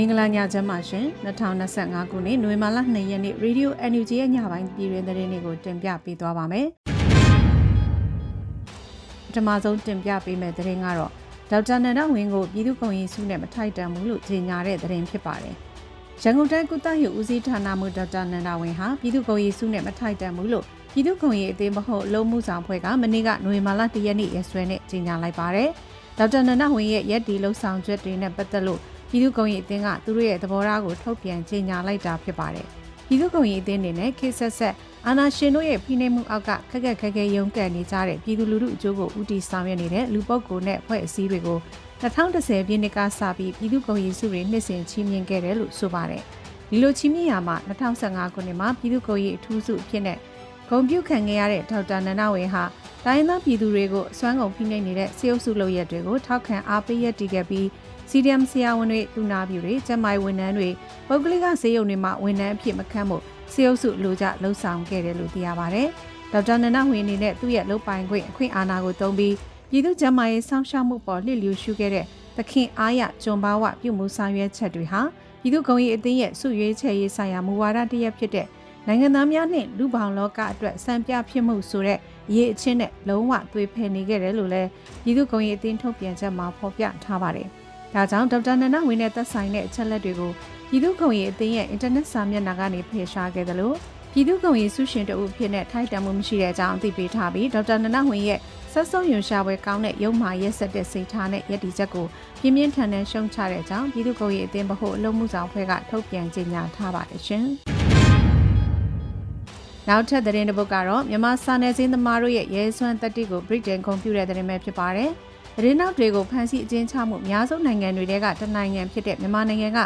မင်္ဂလာညချမ်းပါရှင်2025ခုနှစ်နိုဝင်ဘာလ2ရက်နေ့ Radio NUG ရဲ့ညပိုင်းပြည်တွင်သတင်းတွေကိုတင်ပြပေးသွားပါမယ်ပထမဆုံးတင်ပြပေးမယ့်သတင်းကတော့ဒေါက်တာနန္ဒဝင်းကိုပြည်သူ့ကုန်ရေးစုနဲ့မထိုက်တန်ဘူးလို့ကြေညာတဲ့သတင်းဖြစ်ပါတယ်ရန်ကုန်တိုင်းကုသရေးဦးစီးဌာနမှဒေါက်တာနန္ဒဝင်းဟာပြည်သူ့ကုန်ရေးစုနဲ့မထိုက်တန်ဘူးလို့ပြည်သူ့ကုန်ရေးအသင်းမဟုတ်အလုံးမှုဆောင်ဖွဲ့ကမနေ့ကနိုဝင်ဘာလ1ရက်နေ့ရက်စွဲနဲ့ကြေညာလိုက်ပါတယ်ဒေါက်တာနန္ဒဝင်းရဲ့ရက်ဒီလှုပ်ဆောင်ချက်တွေနဲ့ပတ်သက်လို့ ပြည်သူ့ကုံရေးအသင်းကသူတို့ရဲ့သဘောထားကိုထုတ်ပြန်ကြေညာလိုက်တာဖြစ်ပါတယ်။ပြည်သူ့ကုံရေးအသင်းအနေနဲ့ခေတ်ဆက်ဆက်အာနာရှင်တို့ရဲ့ဖိနှိပ်မှုအောက်ကခက်ခက်ခဲခဲရုန်းကန်နေကြတဲ့ပြည်သူလူထုအကျိုးကိုဦးတည်ဆောင်ရွက်နေတဲ့လူပုဂ္ဂိုလ်နဲ့အဖွဲ့အစည်းတွေကို2010ပြည့်နှစ်ကစပြီးပြည်သူ့ကုံရေးစုတွေနှစ်စဉ်ချီးမြှင့်ခဲ့တယ်လို့ဆိုပါတယ်။ဒီလိုချီးမြှင့်ရာမှာ2015ခုနှစ်မှာပြည်သူ့ကုံရေးအထူးစုအဖြစ်နဲ့ဂုံပြုတ်ခံခဲ့ရတဲ့ဒေါက်တာနန္ဒဝေဟာတိုင်းသားပြည်သူတွေကိုအစွမ်းကုန်ဖိနှိပ်နေတဲ့စေအုပ်စုလုပ်ရက်တွေကိုထောက်ခံအားပေးရတည်ခဲ့ပြီး CDM ဆရာဝန်တွေတူနာပြူတွေကျန်းမာရေးဝန်ထမ်းတွေပုဂ္ဂလိကဈေးရုံတွေမှာဝန်ထမ်းအဖြစ်မခန့်ဖို့စေအုပ်စုလိုကြလှုံ့ဆော်ခဲ့တယ်လို့သိရပါဗျ။ဒေါက်တာနန္ဒဝင်းအနေနဲ့သူ့ရဲ့လုပ်ပိုင်ခွင့်အခွင့်အာဏာကိုသုံးပြီးပြည်သူ့ကျန်းမာရေးစောင့်ရှောက်မှုပေါ်လှစ်လျူရှုခဲ့တဲ့သခင်အားရဂျွန်ဘာဝပြုမှုဆောင်ရွက်ချက်တွေဟာပြည်သူ့ဂုဏ်ရေးအသင်းရဲ့စုရွေးချယ်ရေးဆိုင်ရာမူဝါဒတစ်ရပ်ဖြစ်တဲ့နိုင်ငံသားများနှင့်လူပေါင်းလောကအတွက်စံပြဖြစ်မှုဆိုတဲ့အရေးအချင်းနဲ့လုံးဝသွေးဖယ်နေခဲ့တယ်လို့လည်းပြည်သူ့ဂုဏ်ရေးအသင်းထုတ်ပြန်ချက်မှာဖော်ပြထားပါတယ်။ ဒါကြောင့်ဒေါက်တာနန္ဒဝင်းနဲ့သက်ဆိုင်တဲ့အချက်လက်တွေကိုပြည်သူ့ခုံရေးအသင်းရဲ့အင်တာနက်စာမျက်နှာကနေဖေရှားခဲ့တယ်လို့ပြည်သူ့ခုံရေးဆုရှင်တဦးဖြစ်တဲ့ထိုက်တန်မှုမရှိတဲ့အကြောင်းသိပေးထားပြီးဒေါက်တာနန္ဒဝင်းရဲ့ဆက်စုံယွန်ရှာပွဲကောင်းတဲ့ရုံမာရက်ဆက်တဲ့စိတ်ထားနဲ့ရည်တည်ချက်ကိုပြင်းပြင်းထန်ထန်ရှုံချတဲ့အကြောင်းပြည်သူ့ခုံရေးအသင်းဗဟုအလုံးမှုဆောင်ဖွဲ့ကထုတ်ပြန်ကြေညာထားပါတယ်ရှင်။နောက်ထပ်သတင်းတစ်ပုဒ်ကတော့မြန်မာစာနယ်ဇင်းသမားတို့ရဲ့ရဲစွမ်းတက်တိကိုဗြိတိန်ကွန်ပျူတာသတင်းပဲဖြစ်ပါတယ်။ သတင်းနောက်တွေကိုဖမ်းဆီးအကျဉ်းချမှုအများဆုံးနိုင်ငံတွေကတနိုင်ငံဖြစ်တဲ့မြန်မာနိုင်ငံက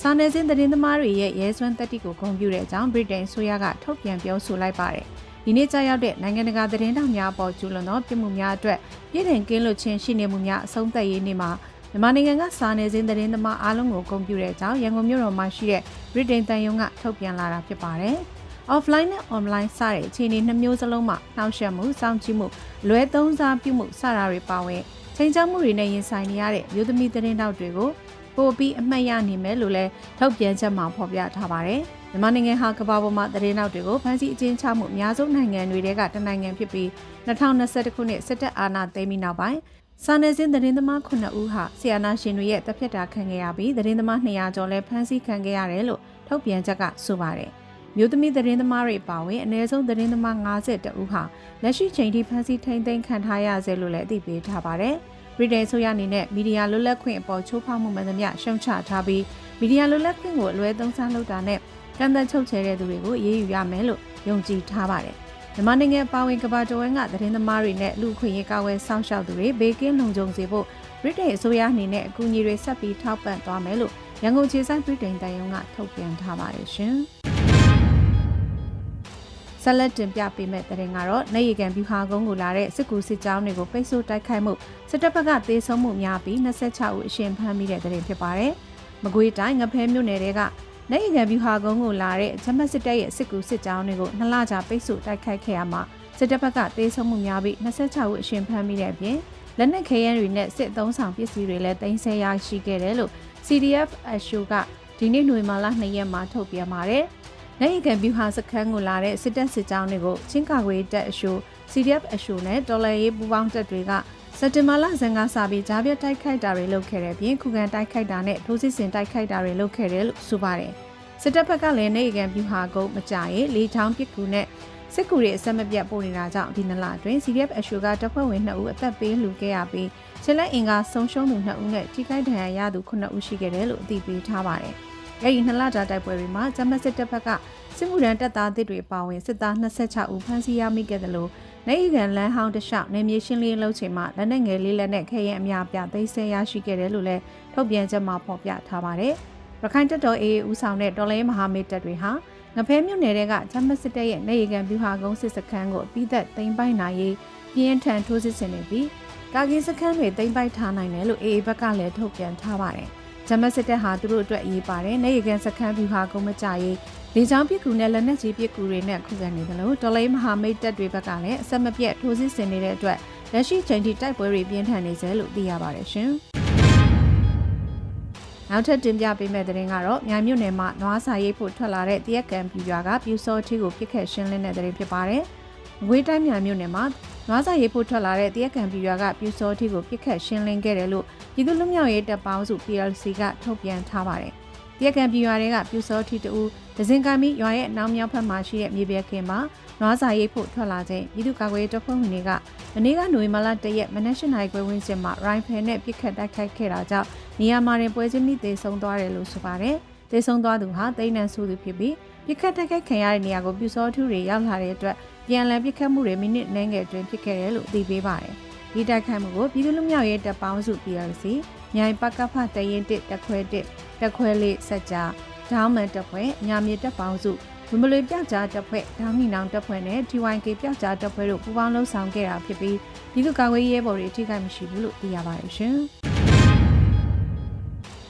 စာနယ်ဇင်းသတင်းသမားတွေရဲ့ရဲစွမ်းတက်တိကိုဂုဏ်ပြုတဲ့အကြောင်းဗြိတိန်ဆိုရကထုတ်ပြန်ပြောဆိုလိုက်ပါတယ်။ဒီနေ့ကြာရောက်တဲ့နိုင်ငံတကာသတင်းတောက်များအပေါ်ကျူးလွန်သောပြစ်မှုများအတွက်ပြည်ထောင်ကင်းလွတ်ခြင်းရှိနေမှုများအဆုံးသတ်ရေးနေ့မှာမြန်မာနိုင်ငံကစာနယ်ဇင်းသတင်းသမားအားလုံးကိုဂုဏ်ပြုတဲ့အကြောင်းရန်ကုန်မြို့တော်မှာရှိတဲ့ဗြိတိန်တန်ယုံကထုတ်ပြန်လာတာဖြစ်ပါတယ်။ offline နဲ့ online စတဲ့အခြေအနေနှမျိုးစလုံးမှာနှောင့်ယှက်မှုစောင့်ကြည့်မှုလွဲသုံးစားပြုမှုစတာတွေပါဝင် ချိန်ချောက်မှုတွေနဲ့ရင်ဆိုင်နေရတဲ့မျိုးသမီးသတင်းတောက်တွေကိုပို့ပြီးအမှတ်ရနိုင်မယ်လို့လည်းထုတ်ပြန်ချက်မှာဖော်ပြထားပါတယ်။မြန်မာနိုင်ငံဟာကမ္ဘာပေါ်မှာသတင်းတောက်တွေကိုဖမ်းဆီးအကျဉ်းချမှုအများဆုံးနိုင်ငံတွေကတနိုင်ငံဖြစ်ပြီး2021ခုနှစ်စစ်တပ်အာဏာသိမ်းပြီးနောက်ပိုင်းစာနယ်ဇင်းသတင်းသမား9ဦးဟာဆီယနာရှင်တွေရဲ့တပ်ဖြတ်တာခံခဲ့ရပြီးသတင်းသမား200ကျော်လည်းဖမ်းဆီးခံခဲ့ရတယ်လို့ထုတ်ပြန်ချက်ကဆိုပါတယ်။ မြို့သမီးသတင်းသမားတွေပါဝင်အ ਨੇ ဆုံးသတင်းသမား50ဦးဟာလက်ရှိချိန်ထိဖမ်းဆီးထိန်းသိမ်းခံထားရဆဲလို့လည်းအသိပေးထားပါတယ်။ဗြိတိန်ဆိုရအနေနဲ့မီဒီယာလွတ်လပ်ခွင့်အပေါ်ချိုးဖောက်မှုမှန်သမျှရှုံချထားပြီးမီဒီယာလွတ်လပ်ခွင့်ကိုအလွဲသုံးစားလုပ်တာနဲ့ကန့်သတ်ချုပ်ချယ်တဲ့သူတွေကိုအေးအေးယူရမယ်လို့ယုံကြည်ထားပါတယ်။မြန်မာနိုင်ငံပါဝင်ကဘာတဝန်းကသတင်းသမားတွေနဲ့လူခွင့်ရေးကာဝယ်စောင့်ရှောက်သူတွေဘေးကင်းလုံခြုံစေဖို့ဗြိတိန်အစိုးရအနေနဲ့အကူအညီတွေဆက်ပြီးထောက်ပံ့သွားမယ်လို့ရန်ကုန်ခြေဆိုင်ဗြိတိန်တိုင်းရုံးကထုတ်ပြန်ထားပါတယ်ရှင်။ ဆက်လက်တင်ပြပေးမယ့်တဲ့ရင်ကတော့နေရီကန်ဗျူဟာကုန်းကိုလာတဲ့စစ်ကူစစ်ကြောင်းတွေကိုပိတ်ဆို့တိုက်ခိုက်မှုစစ်တပ်ဘက်ကသေဆုံးမှုများပြီး26ဦးအရှင်ဖမ်းမိတဲ့တဲ့ရင်ဖြစ်ပါတယ်။မကွေးတိုင်းငဖဲမြို့နယ်တဲကနေရီကန်ဗျူဟာကုန်းကိုလာတဲ့ဂျမတ်စစ်တပ်ရဲ့စစ်ကူစစ်ကြောင်းတွေကိုနှစ်လကြာပိတ်ဆို့တိုက်ခိုက်ခဲ့ရမှာစစ်တပ်ဘက်ကသေဆုံးမှုများပြီး26ဦးအရှင်ဖမ်းမိတဲ့အပြင်လက်နက်ခဲယမ်းတွေနဲ့စစ်သုံးဆောင်ပစ္စည်းတွေလည်းတင်ဆက်ရရှိခဲ့တယ်လို့ CDF အရှိုကဒီနေ့ຫນွေမာလာ2ရက်မှာထုတ်ပြန်ပါတယ်။ နိုင်ကန်ဗျူဟာစခန်းကိုလာတဲ့စစ်တပ်စစ်ကြောင်းတွေကိုချင်းကာကွယ်တပ်အရှို CDF အရှိုနဲ့တော်လည်ရေးပူးပေါင်းတပ်တွေကစက်တင်ဘာလဇန်ကစပြီးဂျားပြတိုက်ခိုက်တာတွေလုပ်ခဲ့တဲ့ပြင်ခုခံတိုက်ခိုက်တာနဲ့ထိုးစစ်ဆင်တိုက်ခိုက်တာတွေလုပ်ခဲ့တယ်လို့ဆိုပါတယ်စစ်တပ်ဘက်ကလည်းနေကန်ဗျူဟာကုန်းမကြရဲလေချောင်းပစ်ကူနဲ့စစ်ကူတွေအဆက်မပြတ်ပို့နေတာကြောင့်ဒီနလအတွင်း CDF အရှိုကတပ်ဖွဲ့ဝင်2ဦးအသက်ပေးလူခဲ့ရပြီးချက်လက်အင်ကဆုံးရှုံးသူ2ဦးနဲ့ထိခိုက်ဒဏ်ရာရသူ9ဦးရှိခဲ့တယ်လို့အသိပေးထားပါတယ်။အဲဒီနှစ်လတာတိုက်ပွဲတွေမှာဂျမစစ်တပ်ဘက်က စစ်မှုထမ်းတပ်သားတွေပါဝင်စစ်သား26ဦးဖမ်းဆီးရမိခဲ့တယ်လို့နိုင်ကန်လန်ဟောင်းတလျှောက်နေမြေရှင်းလင်းလုပ်ချိန်မှာလက်နက်ငယ်လေးလက်နဲ့ခဲရင်အများပြသိမ်းဆည်းရရှိခဲ့တယ်လို့လည်းထုတ်ပြန်ချက်မှာဖော်ပြထားပါတယ်။ရခိုင်တပ်တော် AA ဦးဆောင်တဲ့တော်လိုင်းမဟာမိတ်တပ်တွေဟာငဖဲမြို့နယ်ကဂျမစစ်တပ်ရဲ့နေကန်ဗျူဟာကုန်းစစ်စခန်းကိုအပိသက်သိမ်းပိုက်နိုင်ရေးပြင်းထန်ထိုးစစ်ဆင်နေပြီးကာကင်းစခန်းတွေသိမ်းပိုက်ထားနိုင်တယ်လို့ AA ဘက်ကလည်းထုတ်ပြန်ထားပါတယ်။ ဂျမတ်စစ်တပ်ဟာသူတို့အတွက်အရေးပါတယ်။နေရကန်စခန်းဗျူဟာကုန်းမကြရေးလေကြောင်းပစ်ကူနဲ့လက်နက်ကြီးပစ်ကူတွေနဲ့ခုခံနေတယ်လို့တော်လိုင်းမဟာမိတ်တပ်တွေဘက်ကလည်းအဆက်မပြတ်ထိုးစစ်ဆင်နေတဲ့အတွက်လက်ရှိချိန်ထိတိုက်ပွဲတွေပြင်းထန်နေစေလို့သိရပါတယ်ရှင်။နောက်ထပ်တင်ပြပေးမယ့်သတင်းကတော့မြိုင်မြို့နယ်မှာနွားစာရိတ်ဖို့ထွက်လာတဲ့တရက်ကံပြူရွာကပြူစောထီကိုပြစ်ခတ်ရှင်းလင်းတဲ့သတင်းဖြစ်ပါတယ်။ ငွေတိုင်းမြိုင်မြို့နယ်မှာနွားစာရိတ်ဖို့ထွက်လာတဲ့တရက်ကံပြူရွာကပြူစောထီကိုပြစ်ခတ်ရှင်းလင်းခဲ့တယ်လို့ပြည်သူ့လူမျိုးရေးတပ်ပေါင်းစု PLC ကထုတ်ပြန်ထားပါတယ်။တရက်ကံပြူရွာတွေကပြူစောထီတူဒဇင်ကံမီရွာရဲ့အနောက်မြောက်ဘက်မှာရှိတဲ့မြေပြဲခင်းမှာနွားစာရိတ်ဖို့ထွက်လာခြင်းပြည်သူ့ကာကွယ်ရေးတပ်ဖွဲ့ဝင်တွေကမနေ့ကနိုဝင်ဘာလ၁ရက်မနက်၈နာရီခွဲဝန်းကျင်မှာရိုင်ဖယ်နဲ့ပြစ်ခတ်တိုက်ခိုက်ခဲ့တာကြောင့်နေရာမှာတင်ပွဲချင်းမိသေဆုံးသွားတယ်လို့ဆိုပါတယ်။သေဆုံးသွားသူဟာတိန်းနန်းစုသူဖြစ်ပြီးပြစ်ခတ်တိုက်ခိုက်ခံရတဲ့နေရာကိုပြူစောထူတွေရောက်လာတဲ့အတွက် ပြန်လည်ပြစ်ခတ်မှုတွေမိနစ်နှင်းငယ်အတွင်းဖြစ်ခဲ့တယ်လို့သိပေးပါတယ်။ဒီတိုက်ခိုက်မှုကိုပြည်သူ့လူမျိုးရေးတပ်ပေါင်းစု PLC မြိုင်ပကဖတရင်တစ်တက်ခွဲတစ်တက်ခွဲလေးစက်ကြဒေါင်းမန်တပ်ဖွဲ့ညာမြေတပ်ပေါင်းစုဝင်းမလွေပြောက်ကြားတပ်ဖွဲ့ဒေါင်းမီနောင်တပ်ဖွဲ့နဲ့ TYK ပြောက်ကြားတပ်ဖွဲ့တို့ပူးပေါင်းလှုပ်ဆောင်ခဲ့တာဖြစ်ပြီးပြည်သူ့ကာကွယ်ရေးဘော်တွေအထိကိမရှိဘူးလို့သိရပါတယ်ရှင်။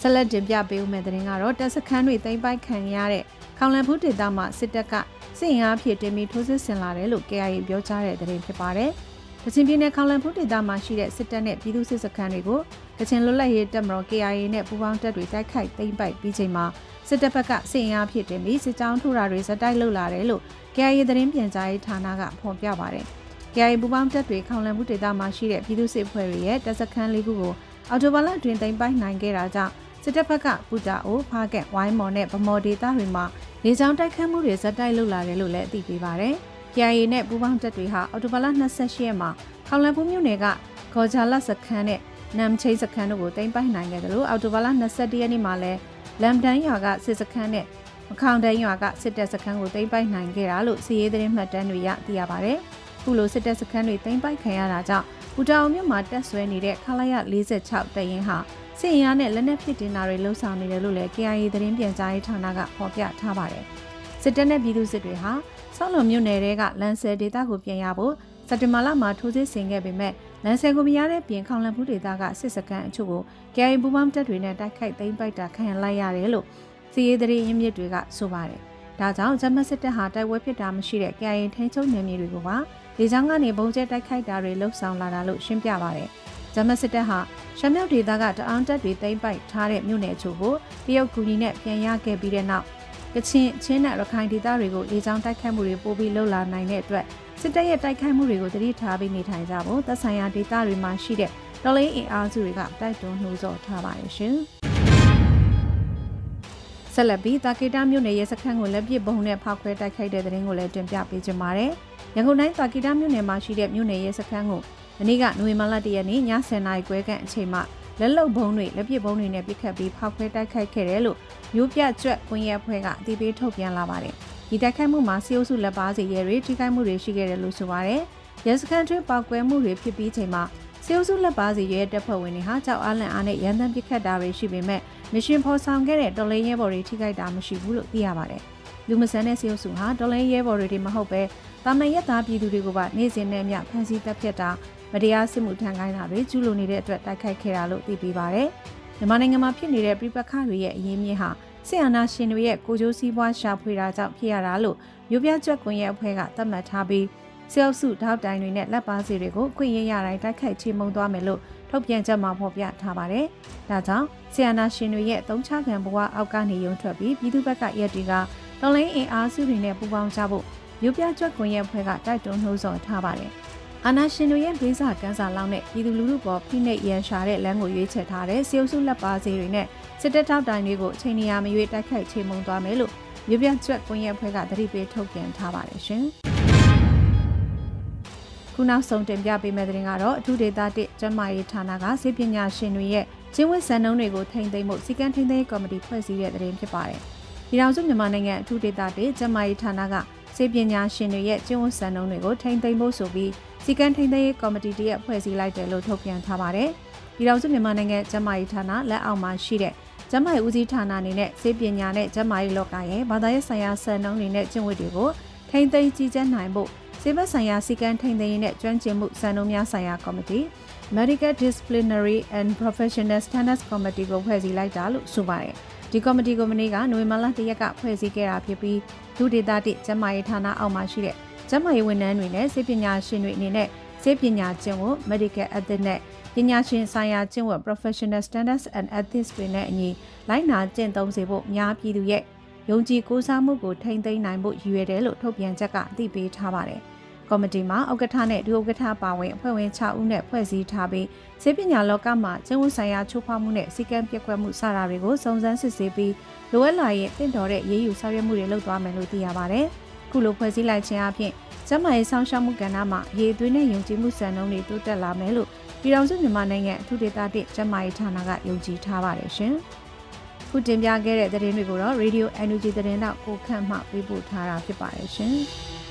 ဆက်လက်တင်ပြပေးဦးမယ့်သတင်းကတော့တပ်စခန်းတွေသိမ်းပိုက်ခံရတဲ့ခေါင်လန်ဖူးဒေသမှာစစ်တပ်က စစ်အင်အားဖြည့်တင်ပြီးထိုးစစ်ဆင်လာတယ်လို့ KIA ပြောကြားတဲ့သတင်းဖြစ်ပါတယ်။ကချင်ပြည်နယ်ခေါင်လန်ဖူးဒေသမှာရှိတဲ့စစ်တပ်နဲ့ပြည်သူ့စစ်စခန်းတွေကိုကချင်လွတ်လပ်ရေးတပ်မတော် KIA နဲ့ပူးပေါင်းတပ်တွေတိုက်ခိုက်သိမ်းပိုက်ပြီးချိန်မှာစစ်တပ်ဘက်ကစစ်အင်အားဖြည့်တင်ပြီးစစ်ကြောင်းထိုးတာတွေဇက်တိုက်လုပ်လာတယ်လို့ KIA သတင်းပြန်ကြားရေးဌာနကဖော်ပြပါတယ်။ KIA ပူးပေါင်းတပ်တွေခေါင်လန်မှုဒေသမှာရှိတဲ့ပြည်သူ့စစ်ဖွဲ့တွေရဲ့တပ်စခန်းလေးခုကိုအော်တိုဘာလတွင်တင်ပိုက်နိုင်ခဲ့တာကြောင့် စစ်တပ်ဘက်ကပူတာအိုဖားကက်ဝိုင်းမော်နဲ့ဗမော်ဒေသတွေမှာလေကြောင်းတိုက်ခတ်မှုတွေဇက်တိုက်လုပ်လာတယ်လို့လည်းအသိပေးပါတယ်။ KIA နဲ့ပူးပေါင်းတပ်တွေဟာအော်တိုဘာလ28ရက်မှာခေါင်လန်မှုမြို့နယ်ကဂေါ်ဂျာလစခန်းနဲ့နမ်ချိတ်စခန်းတို့ကိုတင်ပိုက်နိုင်ခဲ့တယ်လို့အော်တိုဘာလ21ရက်နေ့မှာလည်းလမ်ဒန်ရွာကစစ်စခန်းနဲ့မခေါင်တန်းရွာကစစ်တပ်စခန်းကိုသိမ်းပိုက်နိုင်ခဲ့တာလို့စီးရေးသတင်းမှတ်တမ်းတွေရသိရပါဗျ။ခုလိုစစ်တပ်စခန်းတွေသိမ်းပိုက်ခံရတာကြောင့်ပူတာအောင်မြို့မှာတက်ဆွဲနေတဲ့ခလာရ46တရင်ဟာ စစ်ရင်အားနဲ့လက်နက်ဖြစ်တင်တာတွေလှုံ့ဆော်နေတယ်လို့လည်း KIA သတင်းပြန်ကြားရေးဌာနကဖော်ပြထားပါတယ်။စစ်တပ်နဲ့ပြည်သူစစ်တွေဟာဆောက်လုံမြို့နယ်တွေကလန်ဆယ်ဒေသကိုပြန်ရဖို့စက်တင်ဘာလမှာထိုးစစ်ဆင်ခဲ့ပေမဲ့လန်ဆယ်ကိုမရတဲ့ပြင်ခေါင်လန်ဖူးဒေသကစစ်စခန်းအချို့ကို KIA ပူးပေါင်းတပ်တွေနဲ့တိုက်ခိုက်သိမ်းပိုက်တာခံရလိုက်ရတယ်လို့စီရေးသတင်းရင်းမြစ်တွေကဆိုပါတယ်။ဒါကြောင့်ဂျမတ်စစ်တပ်ဟာတိုက်ပွဲဖြစ်တာမရှိတဲ့ KIA ထိန်းချုပ်နယ်မြေတွေကိုပါလေကြောင်းကနေပုံကျဲတိုက်ခိုက်တာတွေလှုပ်ဆောင်လာတာလို့ရှင်းပြပါတယ်။ ဂျမတ်စစ်တပ်ဟာရှမ်းမြောက်ဒေသကတအောင်းတပ်တွေသိမ်းပိုက်ထားတဲ့မြို့နယ်အချို့ကိုတရုတ်ကူညီနဲ့ပြန်ရခဲ့ပြီးတဲ့နောက်ကချင်ချင်းနဲ့ရခိုင်ဒေသတွေကိုလေကြောင်းတိုက်ခိုက်မှုတွေပိုပြီးလှုပ်လာနိုင်တဲ့အတွက်စစ်တပ်ရဲ့တိုက်ခိုက်မှုတွေကိုသတိထားပြီးနေထိုင်ကြဖို့သက်ဆိုင်ရာဒေသတွေမှာရှိတဲ့တော်လိုင်းအင်အားစုတွေကတိုက်တွန်းနှိုးဆော်ထားပါတယ်ရှင်။ဆက်လက်ပြီးတာကေတာမြို့နယ်ရဲစခန်းကိုလက်ပစ်ပုံနဲ့ဖောက်ခွဲတိုက်ခိုက်တဲ့တဲ့ရင်ကိုလည်းတင်ပြပေးကြပါမယ်။ရန်ကုန်တိုင်းတာကေတာမြို့နယ်မှာရှိတဲ့မြို့နယ်ရဲစခန်းကို မနေ့ကနိုဝင်ဘာလ၁ရက်နေ့ည10:00နာရီခွဲခန့်အချိန်မှာလက်လုံဘုံတွေလက်ပစ်ဘုံတွေနဲ့ပစ်ခတ်ပြီးဖောက်ခွဲတိုက်ခိုက်ခဲ့တယ်လို့မျိုးပြကျွတ်ကွန်ရက်ဖွဲ့ကအသိပေးထုတ်ပြန်လာပါတယ်။ဒီတိုက်ခိုက်မှုမှာစီအုပ်စုလက်ပါစီရဲတွေထိခိုက်မှုတွေရှိခဲ့တယ်လို့ဆိုပါတယ်။ရဲစခန်းတွင်ပောက်ကွဲမှုတွေဖြစ်ပြီးချိန်မှာစီအုပ်စုလက်ပါစီရဲတပ်ဖွဲ့ဝင်တွေဟာကြောက်အားလန့်အားနဲ့ရန်တမ်းပစ်ခတ်တာတွေရှိပေမဲ့မရှင်ဖော်ဆောင်ခဲ့တဲ့တော်လိုင်းရဲဘော်တွေထိခိုက်တာမရှိဘူးလို့သိရပါတယ်။လူမဆန်တဲ့စီအုပ်စုဟာတော်လိုင်းရဲဘော်တွေတွေမဟုတ်ပဲတာမန်ရက်သားပြည်သူတွေကိုပါနေ့စဉ်နဲ့မျှဖမ်းဆီးတပ်ဖြတ်တာ မတရားစစ်မှုထမ်းခိုင်းတာတွေကျူးလွန်နေတဲ့အတွက်တိုက်ခိုက်ခဲ့တာလို့သိပေးပါတယ်။မြန်မာနိုင်ငံမှာဖြစ်နေတဲ့ပြပခါတွေရဲ့အရင်းမြစ်ဟာဆီယနာရှင်တွေရဲ့ကိုကျိုးစည်းပွားရှာဖွေတာကြောင့်ဖြစ်ရတာလို့မြို့ပြကျွတ်ကွန်ရဲ့အဖွဲ့ကသတ်မှတ်ထားပြီးဆဲလ်စုဓာတ်တိုင်တွေနဲ့လက်ပါစီတွေကိုခွင့်ရရတိုင်းတိုက်ခိုက်ချေမှုန်းသွားမယ်လို့ထုတ်ပြန်ချက်မှာဖော်ပြထားပါတယ်။ဒါကြောင့်ဆီယနာရှင်တွေရဲ့သုံးချခံဘဝအောက်ကနေရုံထွက်ပြီးပြည်သူ့ဘက်ကရက်တီကတော်လိုင်းအင်အားစုတွေနဲ့ပူးပေါင်းကြဖို့မြို့ပြကျွတ်ကွန်ရဲ့အဖွဲ့ကတိုက်တွန်းနှိုးဆော်ထားပါတယ်။ အာနာရှင်တို့ရဲ့ဒေသကန်းစာလောက်နဲ့ပြည်သူလူထုပေါ်ဖိနှိပ်ရန်ရှာတဲ့လမ်းကိုရွေးချယ်ထားတဲ့စီအုပ်စုလက်ပါစီတွေနဲ့စစ်တပ်ထောက်တိုင်တွေကိုအချိန်နေရာမရွေးတိုက်ခိုက်ချေမှုန်းသွားမယ်လို့မြို့ပြကျွတ်ကွန်ရက်ဖွဲ့ကသတိပေးထုတ်ပြန်ထားပါတယ်ရှင်။ခုနောက်ဆုံးတင်ပြပေးမယ့်သတင်းကတော့အထူးဒေသတစ်ကျန်းမာရေးဌာနကဆေးပညာရှင်တွေရဲ့ကျင်းဝတ်စံနှုန်းတွေကိုထိန်းသိမ်းဖို့စီကံထိန်းသိမ်းကော်မတီဖွဲ့စည်းတဲ့သတင်းဖြစ်ပါတယ်။ဒီတော်စုမြန်မာနိုင်ငံအထူးဒေသတစ်ကျန်းမာရေးဌာနကဆေးပညာရှင်တွေရဲ့ကျင်းဝတ်စံနှုန်းတွေကိုထိန်းသိမ်းဖို့ဆိုပြီး စီကံထိန်းသိမ်းရေးကော်မတီတရက်ဖွဲ့စည်းလိုက်တယ်လို့ထုတ်ပြန်ထားပါတယ်။ဒီတော်စုမြန်မာနိုင်ငံကျန်းမာရေးဌာနလက်အောက်မှာရှိတဲ့ကျန်းမာရေးဦးစီးဌာနအနေနဲ့ဆေးပညာနဲ့ကျန်းမာရေးလောကရဲ့ဘာသာရေးဆိုင်ရာစံနှုန်းတွေနဲ့ကျင့်ဝတ်တွေကိုထိန်းသိမ်းကြီးကြပ်နိုင်ဖို့ဆေးဘက်ဆိုင်ရာစီကံထိန်းသိမ်းရေးနဲ့ကျွမ်းကျင်မှုစံနှုန်းများဆိုင်ရာကော်မတီ Medical Disciplinary and Professional Standards Committee ကိုဖွဲ့စည်းလိုက်တာလို့ဆိုပါတယ်။ဒီကော်မတီကမနေ့ကနိုဝင်ဘာလ၁ရက်ကဖွဲ့စည်းခဲ့တာဖြစ်ပြီးဒုဒေသတိကျန်းမာရေးဌာနအောက်မှာရှိတဲ့ ကျန်းမာရေးဝန်ထမ်းတွေနဲ့ဆေးပညာရှင်တွေအနေနဲ့ဆေးပညာကျင့်ဝတ် Medical Ethics နဲ့ပညာရှင်ဆိုင်ရာကျင့်ဝတ် professional standards and ethics တွေနဲ့အညီလိုက်နာကျင့်သုံးစေဖို့များပြည်သူရဲ့ယုံကြည်ကိုးစားမှုကိုထိန်းသိမ်းနိုင်ဖို့ရည်ရွယ်တယ်လို့ထုတ်ပြန်ချက်ကအသိပေးထားပါတယ်။ကော်မတီမှာဥက္ကဋ္ဌနဲ့ဒုဥက္ကဋ္ဌပါဝင်အဖွဲ့ဝင်6ဦးနဲ့ဖွဲ့စည်းထားပြီးစေပညာလောကမှာကျင့်ဝတ်ဆိုင်ရာချိုးဖောက်မှုနဲ့စီကံပြက်ကွက်မှုစတာတွေကိုစုံစမ်းစစ်ဆေးပြီးလိုအပ်လာရင်တင့်တော်တဲ့ရေးယူဆောင်ရွက်မှုတွေလုပ်သွားမယ်လို့သိရပါတယ်။ ခုလိုဖွဲ့စည်းလိုက်ခြင်းအပြင်ကျန်းမာရေးဆောင်ရှောက်မှုကဏ္ဍမှာရေသွေးနဲ့ယုံကြည်မှုစံနှုန်းတွေတိုးတက်လာမယ်လို့ပြည်ထောင်စုမြန်မာနိုင်ငံအထူးဒေသတစ်ကျန်းမာရေးဌာနကယုံကြည်ထားပါတယ်ရှင်။ခုတင်ပြခဲ့တဲ့သတင်းတွေကိုတော့ Radio NUG သတင်းတော့ကိုခန့်မှပေးပို့ထားတာဖြစ်ပါတယ်ရှင်။